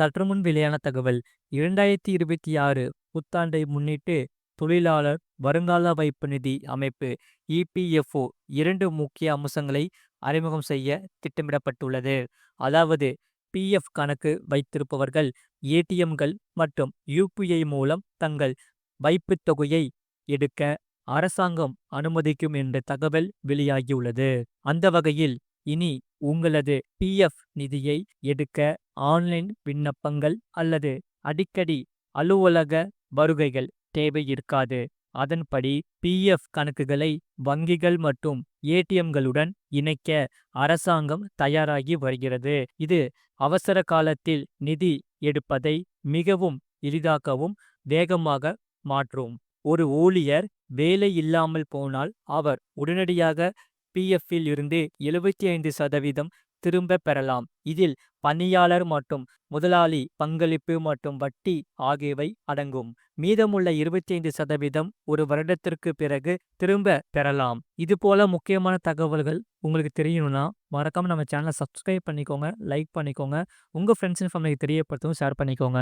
சற்றுமுன் வெளியான தகவல். இரண்டாயிரத்தி இருபத்தி ஆறு புத்தாண்டை முன்னிட்டு தொழிலாளர் வருங்கால வைப்பு நிதி அமைப்பு இபிஎஃப்ஓ இரண்டு முக்கிய அம்சங்களை அறிமுகம் செய்ய திட்டமிடப்பட்டுள்ளது. அதாவது பிஎஃப் கணக்கு வைத்திருப்பவர்கள் ஏடிஎம்கள் மற்றும் யூபிஐ மூலம் தங்கள் வைப்புத் தொகையை எடுக்க அரசாங்கம் அனுமதிக்கும் என்ற தகவல் வெளியாகியுள்ளது. அந்த வகையில் இனி உங்களது பிஎஃப் நிதியை எடுக்க ஆன்லைன் விண்ணப்பங்கள் அல்லது அடிக்கடி அலுவலக வருகைகள் தேவை இருக்காது. அதன்படி பிஎஃப் கணக்குகளை வங்கிகள் மற்றும் ஏடிஎம்களுடன் இணைக்க அரசாங்கம் தயாராகி வருகிறது. இது அவசர காலத்தில் நிதி எடுப்பதை மிகவும் எளிதாக்கவும் வேகமாக மாற்றும். ஒரு ஊழியர் வேலை இல்லாமல் போனால் அவர் உடனடியாக பிஎஃப்பில் இருந்து எழுபத்தி ஐந்து சதவீதம் திரும்ப பெறலாம். இதில் பணியாளர் மற்றும் முதலாளி பங்களிப்பு மற்றும் வட்டி ஆகியவை அடங்கும். மீதமுள்ள இருபத்தி ஐந்து சதவீதம் ஒரு வருடத்திற்கு பிறகு திரும்ப பெறலாம். இது போல முக்கியமான தகவல்கள் உங்களுக்கு தெரியணும்னா மறக்காம நம்ம சேனலை சப்ஸ்கிரைப் பண்ணிக்கோங்க லைக் பண்ணிக்கோங்க. உங்க ஃப்ரெண்ட்ஸ் அண்ட் ஃபேமிலிக்கு தெரியப்படுத்தவும் ஷேர் பண்ணிக்கோங்க.